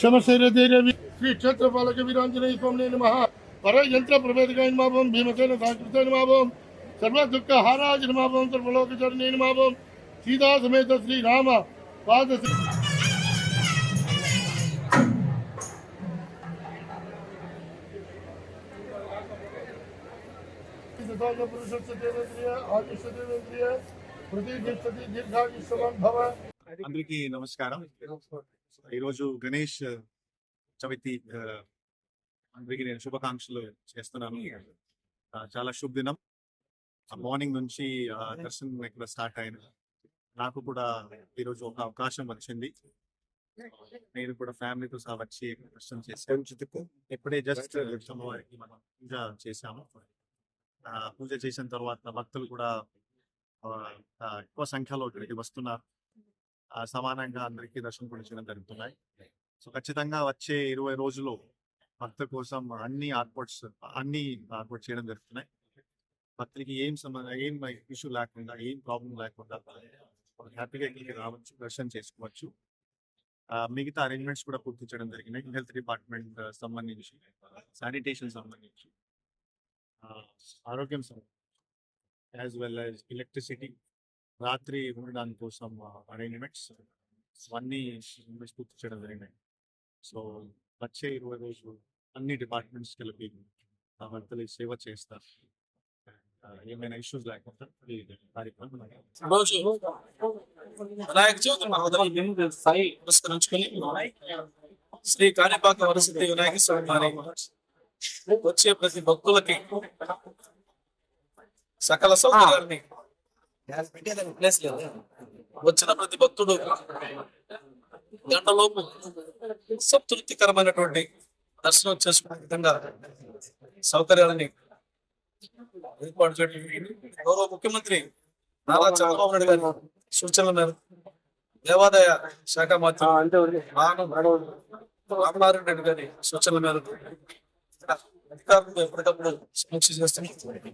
శమశైరదేవి శ్రీ క్షేత్ర పాలక వీరాంజనేయ స్వామి నమ వర యంత్ర ప్రవేదకాయ నమాభవం భీమసేన సాంకృత నమాభవం సర్వ దుఃఖ హారాజ నమాభవం సర్వలోక చరణే నమాభవం సీతా సమేత శ్రీ రామ పాద తథాగత పురుషస్య దేవేంద్రియ ఆదిశ్య దేవేంద్రియ ప్రతిష్టతి దీర్ఘాయుష్యమాన్ భవ అందరికీ నమస్కారం. ఈరోజు గణేష్ చవితి అందరికీ నేను శుభాకాంక్షలు చేస్తున్నాను. చాలా శుభ దినం మార్నింగ్ నుంచి దర్శనం ఇక్కడ స్టార్ట్ అయిన నాకు కూడా ఈరోజు ఒక అవకాశం వచ్చింది. నేను కూడా ఫ్యామిలీతో సహా వచ్చి దర్శనం చేశాను. ఇప్పుడే జస్ట్ అమ్మవారికి మనం పూజ చేశాము. పూజ చేసిన తర్వాత భక్తులు కూడా ఎక్కువ సంఖ్యలో ఇక్కడికి వస్తున్నారు. సమానంగా అందరికీ దర్శనం కూడా చేయడం జరుగుతున్నాయి. సో ఖచ్చితంగా వచ్చే ఇరవై రోజులు భక్తుల కోసం అన్ని ఏర్పాట్స్ అన్ని ఏర్పాటు చేయడం జరుగుతున్నాయి. భక్తులకి ఏం సంబంధం ఏం ఇష్యూ లేకుండా ఏం ప్రాబ్లం లేకుండా హ్యాపీగా ఇక్కడికి రావచ్చు దర్శనం చేసుకోవచ్చు. మిగతా అరేంజ్మెంట్స్ కూడా పూర్తి చేయడం జరిగినాయి హెల్త్ డిపార్ట్మెంట్ సంబంధించి శానిటేషన్ సంబంధించి. ఆరోగ్యం యాజ్ వెల్ యాజ్ ఎలక్ట్రిసిటీ రాత్రి ఉండడానికి కోసం అరేంజ్మెంట్స్ అన్నీ పూర్తి చేయడం జరిగినాయి సో వచ్చే ఇరవై రోజులు అన్ని డిపార్ట్మెంట్స్ కలిపి ఆ భక్తులు సేవ చేస్తారు ఏమైనా ఇష్యూస్ లేకుండా వినాయక చవితి మహోదయం పురస్కరించుకుని శ్రీ కాణిపాక వరసిద్ధి వినాయక స్వామి వచ్చే ప్రతి భక్తులకి సకల సౌకర్యాన్ని వచ్చిన ప్రతి భక్తుడు గంటలోపు సంతృప్తికరమైనటువంటి దర్శనం చేసుకునే విధంగా సౌకర్యాలని ఏర్పాటు చేయడం. గౌరవ ముఖ్యమంత్రి నారా చంద్రబాబు నాయుడు గారి సూచనల మేరకు దేవాదాయ శాఖ మంత్రి రామనారాయణ రెడ్డి గారి సూచనల మేరకు అధికారులు ఎప్పటికప్పుడు సమీక్ష చేస్తున్నారు